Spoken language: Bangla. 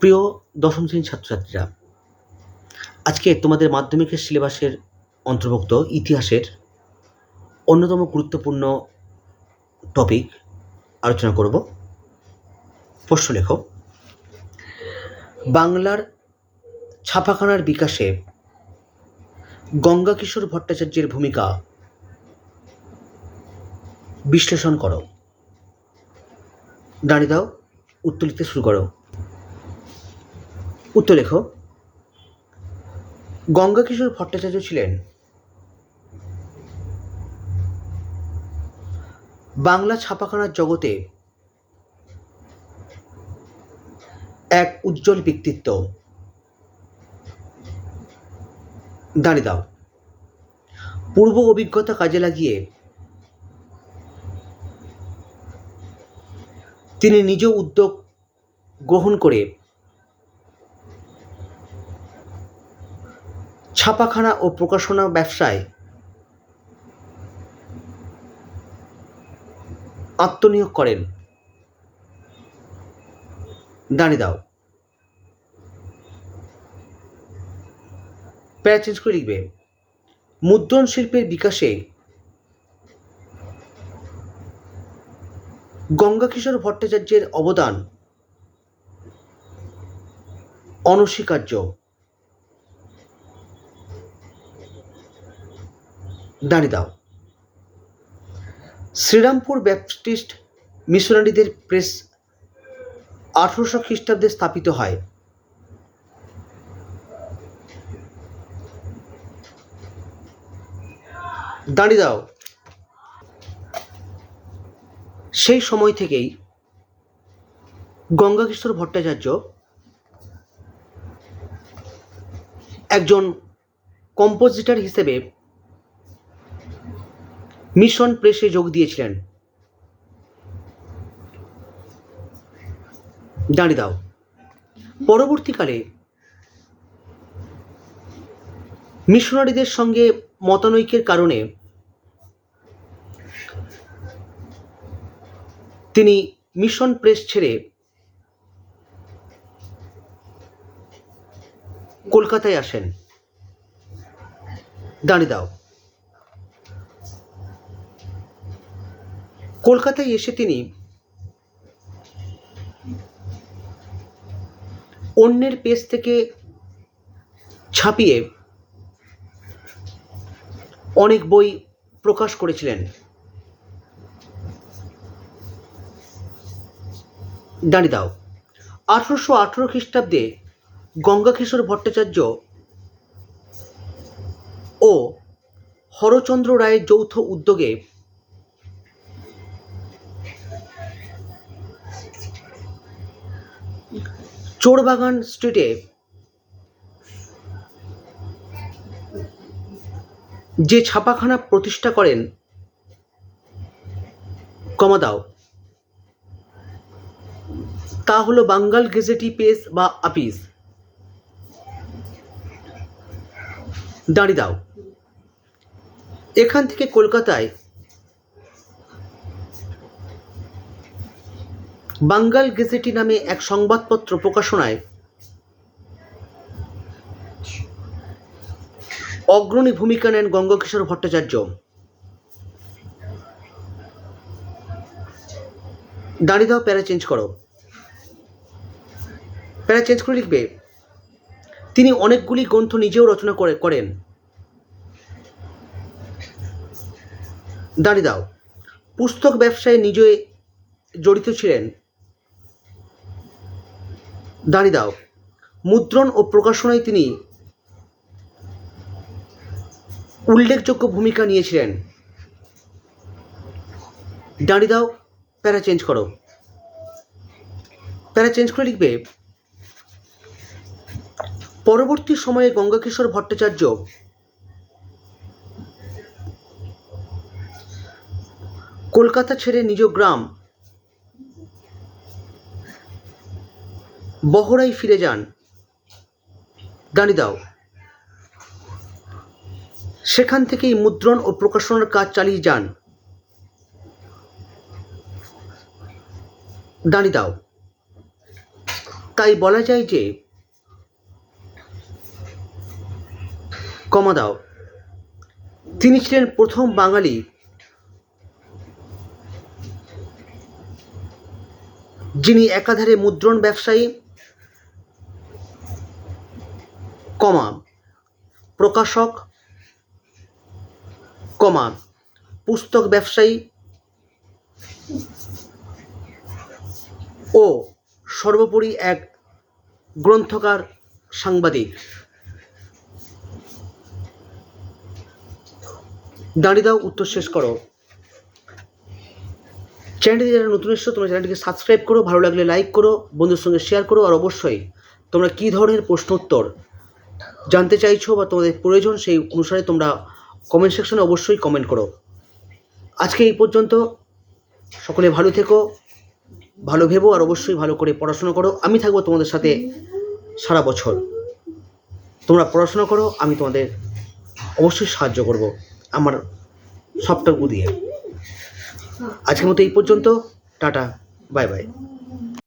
প্রিয় দশম শ্রেণির ছাত্রছাত্রীরা, আজকে তোমাদের মাধ্যমিকের সিলেবাসের অন্তর্ভুক্ত ইতিহাসের অন্যতম গুরুত্বপূর্ণ টপিক আলোচনা করব। প্রশ্ন লেখ। বাংলার ছাপাখানার বিকাশে গঙ্গাকিশোর ভট্টাচার্যের ভূমিকা বিশ্লেষণ করো। দাঁড়িয়ে দাও উত্তর লিখতে শুরু করো। উত্তর লেখো। গঙ্গাকিশোর ভট্টাচার্য ছিলেন বাংলা ছাপাখানার জগতে এক উজ্জ্বল ব্যক্তিত্ব। দাঁড়িয়ে দাও। পূর্ব অভিজ্ঞতা কাজে লাগিয়ে তিনি নিজ উদ্যোগ গ্রহণ করে ছাপাখানা ও প্রকাশনা ব্যবসায় আত্মনিয়োগ করেন। দাঁড়িয়ে দাও। প্যারা চেঞ্জ করে লিখবে, মুদ্রণ শিল্পের বিকাশে গঙ্গাকিশোর ভট্টাচার্যের অবদান অনস্বীকার্য। দাঁড়িয়ে দাও। শ্রীরামপুর ব্যাপটিস্ট মিশনারিদের প্রেস আঠারোশো খ্রিস্টাব্দে স্থাপিত হয়। দাঁড়িয়ে দাও। সেই সময় থেকেই গঙ্গাকিশোর ভট্টাচার্য একজন কম্পোজিটর হিসেবে মিশন প্রেসে যোগ দিয়েছিলেন। দাঁড়িয়ে দাও। পরবর্তীকালে মিশনারিদের সঙ্গে মতানৈক্যের কারণে তিনি মিশন প্রেস ছেড়ে কলকাতায় আসেন। দাঁড়িয়ে দাও। কলকাতায় এসে তিনি অন্যের পেজ থেকে ছাপিয়ে অনেক বই প্রকাশ করেছিলেন। দাঁড়িয়ে দাও। আঠারোশো আঠেরো খ্রিস্টাব্দে গঙ্গাকিশোর ভট্টাচার্য ও হরচন্দ্র রায়ের যৌথ উদ্যোগে চোরবাগান স্ট্রিটে যে ছাপাখানা প্রতিষ্ঠা করেন কমা দাও তা হলো বাঙ্গাল গেজেটি পেজ বা আপিস। দাঁড়িয়ে দাও। এখান থেকে কলকাতায় বাঙ্গাল গেজেটি নামে এক সংবাদপত্র প্রকাশনায় অগ্রণী ভূমিকা নেন গঙ্গকিশোর ভট্টাচার্য। দাঁড়িয়ে দাও, প্যারা চেঞ্জ করো। প্যারা চেঞ্জ করে লিখবে, তিনি অনেকগুলি গ্রন্থ নিজেও রচনা করে, করেন। দাঁড়িয়ে দাও, পুস্তক ব্যবসায় নিজে জড়িত ছিলেন। দাঁড়িয়ে দাও। মুদ্রণ ও প্রকাশনায় তিনি উল্লেখযোগ্য ভূমিকা নিয়েছিলেন। দাঁড়িয়ে দাও, প্যারা চেঞ্জ করো। প্যারা চেঞ্জ করে লিখবে, পরবর্তী সময়ে গঙ্গাকিশোর ভট্টাচার্য কলকাতা ছেড়ে নিজ গ্রাম বহরাই ফিরে যান। দাঁড়িয়ে দাও। সেখান থেকেই মুদ্রণ ও প্রকাশনার কাজ চালিয়ে যান। দাও। তাই বলা যায় যে, কমা দাও। তিনি ছিলেন প্রথম বাঙালি যিনি একাধারে মুদ্রণ ব্যবসায়ী কমা প্রকাশক কমা পুস্তক ব্যবসায়ী ও সর্বোপরি এক গ্রন্থকার সাংবাদিক। দাঁড়িয়ে দাও, উত্তর শেষ করো। চ্যানেলটি যারা নতুন এসছো, তোমরা চ্যানেলটিকে সাবস্ক্রাইব করো, ভালো লাগলে লাইক করো, বন্ধুর সঙ্গে শেয়ার করো, আর অবশ্যই তোমরা কী ধরনের প্রশ্ন উত্তর জানতে চাইছো বা তোমাদের প্রয়োজন সেই অনুসারে তোমরা কমেন্ট সেকশনে অবশ্যই কমেন্ট করো। আজকে এই পর্যন্ত। সকলে ভালো থেকো, ভালো ভেবো, আর অবশ্যই ভালো করে পড়াশোনা করো। আমি থাকব তোমাদের সাথে সারা বছর। তোমরা পড়াশোনা করো, আমি তোমাদের অবশ্যই সাহায্য করব আমার সবটুকু দিয়ে আজকের মতো এই পর্যন্ত। Tata bye bye